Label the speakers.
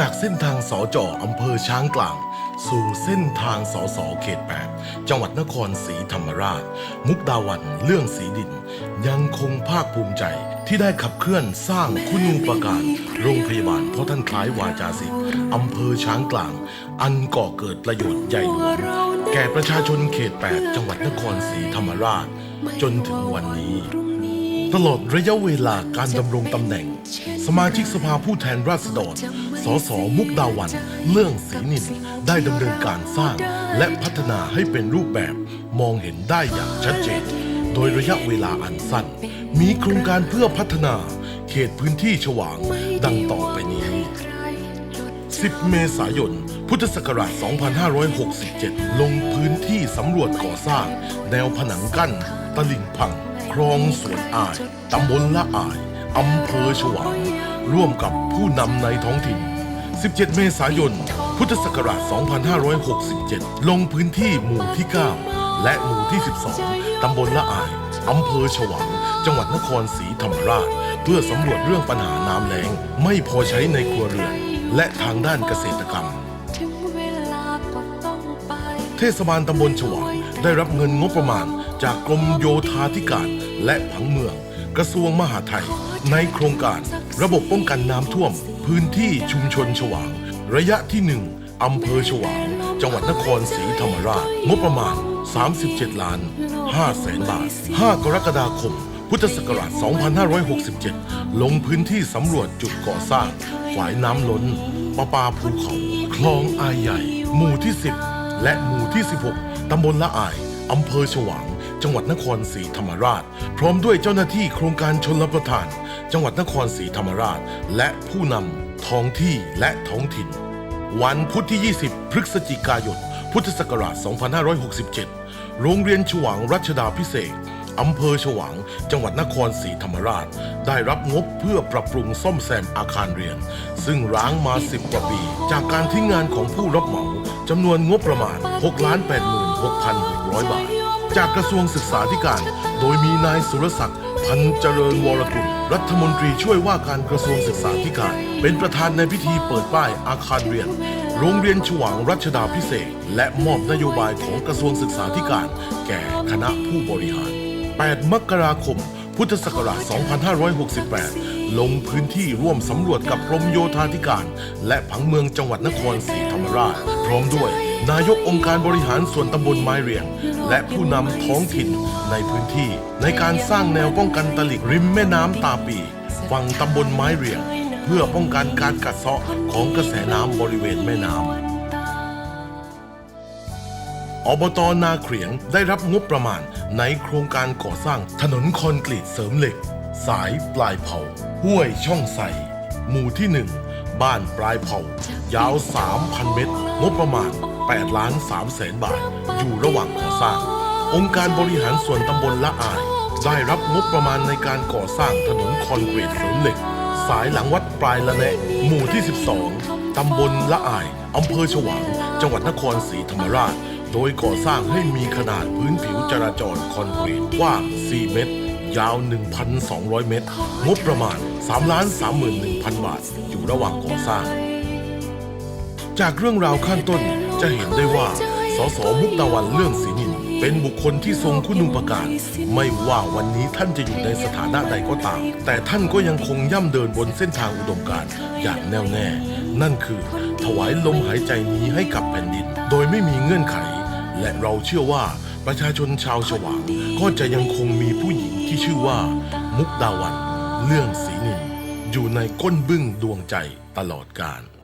Speaker 1: จากเส้นทางสอจออำเภอช้างกลาง สู่เส้นทางสอสอเขต 8 จังหวัดนครศรีธรรมราช มุกดาวันเรื่องสีดิน ยังคงภาคภูมิใจที่ได้ขับเคลื่อนสร้างคุณูปการ โรงพยาบาลเพ่อท่านคล้ายวาจาสิทธิ์อำเภอช้างกลาง อันก่อเกิดประโยชน์ใหญ่หลวงแก่ประชาชนเขต 8 จังหวัดนครศรีธรรมราช จนถึงวันนี้ ตลอดระยะเวลาการดำรงตำแหน่ง สมาชิกสภาผู้แทนราษฎร สสมุกดาวันเรื่องศรีนินได้ดำเนินการสร้าง และพัฒนาให้เป็นรูปแบบมองเห็นได้อย่างชัดเจน โดยระยะเวลาอันสั้น มีโครงการเพื่อพัฒนาเขตพื้นที่ฉวางดังต่อไปนี้ 10 เมษายน พุทธศักราช 2567 ลงพื้นที่สำรวจก่อสร้าง แนวผนังกั้น ตลิ่งพัง คลองสวนอาย ตำบลละอาย อำเภอฉวาง ร่วมกับผู้นำในท้องถิ่น 17 เมษายน พุทธศักราช 2567 ลงพื้นที่หมู่ที่ 9 และหมู่ที่ 12 ตำบลละอายอำเภอฉวางจังหวัดนครศรีธรรมราช เพื่อสำรวจเรื่องปัญหาน้ำแล้ง ไม่พอใช้ในครัวเรือน และทางด้านเกษตรกรรม
Speaker 2: ถึงเวลาก็ต้องไป
Speaker 1: เทศบาลตำบลฉวางได้รับเงินงบประมาณ จากกรมโยธาธิการและผังเมือง กระทรวงมหาดไทย ในโครงการระบบป้องกันน้ำท่วม พื้นที่ชุมชนฉวาง ระยะที่1อำเภอฉวาง จังหวัดนครศรีธรรมราช งบประมาณ 37 ล้าน5แสนบาท 5 กรกฎาคม พุทธศักราช 2567 ลงพื้นที่สำรวจจุดก่อสร้าง ฝายน้ำล้น ประปาภูเขา คลองอายใหญ่ หมู่ที่ 10 และหมู่ที่ 16 ตำบลละอาย อำเภอฉวาง จังหวัดนครศรีธรรมราช พร้อมด้วยเจ้าหน้าที่โครงการชนรับประทาน จังหวัดนครศรีธรรมราช และผู้นำท้องที่และท้องถิ่น วันพุธที่ 20 พฤศจิกายน พุทธศักราช 2567 โรงเรียนฉวางรัชดาพิเศษอำเภอฉวาง จังหวัดนครศรีธรรมราช ได้รับงบเพื่อปรับปรุงซ่อมแซมอาคารเรียน ซึ่งร้างมา 10 กว่าปี จากการทิ้งงานของผู้รับเหมาจำนวนงบประมาณ6ล้าน8หมื่น 6,600 บาท จากกระทรวงศึกษาธิการ โดยมีนายสุรศักดิ์พันเจริญวรกุลรัฐมนตรีช่วยว่าการกระทรวงศึกษาธิการ เป็นประธานในพิธีเปิดป้ายอาคารเรียน โรงเรียนฉวางรัชดาพิเศษ และมอบนโยบายของกระทรวงศึกษาธิการ แก่คณะผู้บริหาร 8 มกราคม พุทธศักราช 2568 ลงพื้นที่ร่วมสำรวจกับกรมโยธาธิการ และผังเมืองจังหวัดนครศรีธรรมราช พร้อมด้วย นายกองค์การบริหารส่วนตำบลไม้เรียง และผู้นำท้องถิ่นในพื้นที่ ในการสร้างแนวป้องกันตลิ่งริมแม่น้ำตาปีฝั่งตำบลไม้เรียง เพื่อป้องกันการกัดเซาะของกระแสน้ำบริเวณแม่น้ำอบตนาเขียงได้รับงบประมาณในโครงการก่อสร้างถนนคอนกรีตเสริมเหล็ก สายปลายเผาห้วยช่องใสหมู่ที่1บ้านปลายเผายาว 3,000 เมตร งบประมาณ 8ล้าน3แสนบาท อยู่ระหว่างก่อสร้าง องค์การบริหารส่วนตำบลละอาย ได้รับงบประมาณในการก่อสร้างถนนคอนกรีตเสริมเหล็ก สายหลังวัดปลายละแนะหมู่ที่ 12 ตำบลละอายอำเภอฉวาง จังหวัดนครศรีธรรมราช โดยก่อสร้างให้มีขนาดพื้นผิวจราจรคอนกรีตกว้าง 4 เมตร ยาว 1,200 เมตร งบประมาณ3 31,000 บาท อยู่ระหว่างก่อสร้าง จากเรื่องราวข้างต้น จะเห็นได้ว่าสสมุกดาวันเรื่องศรีนิน เป็นบุคคลที่ทรงคุณูปการ ไม่ว่าวันนี้ท่านจะอยู่ในสถานะใดก็ตาม แต่ท่านก็ยังคงย่ำเดินบนเส้นทางอุดมการณ์อย่างแน่วแน่ นั่นคือ ถวายลมหายใจนี้ให้กับแผ่นดิน โดยไม่มีเงื่อนไข และเราเชื่อว่าประชาชนชาวฉวางก็จะยังคงมีผู้หญิงที่ชื่อว่า มุกดาวันเรื่องศรีนินอยู่ในก้นบึ้งดวงใจตลอดกาล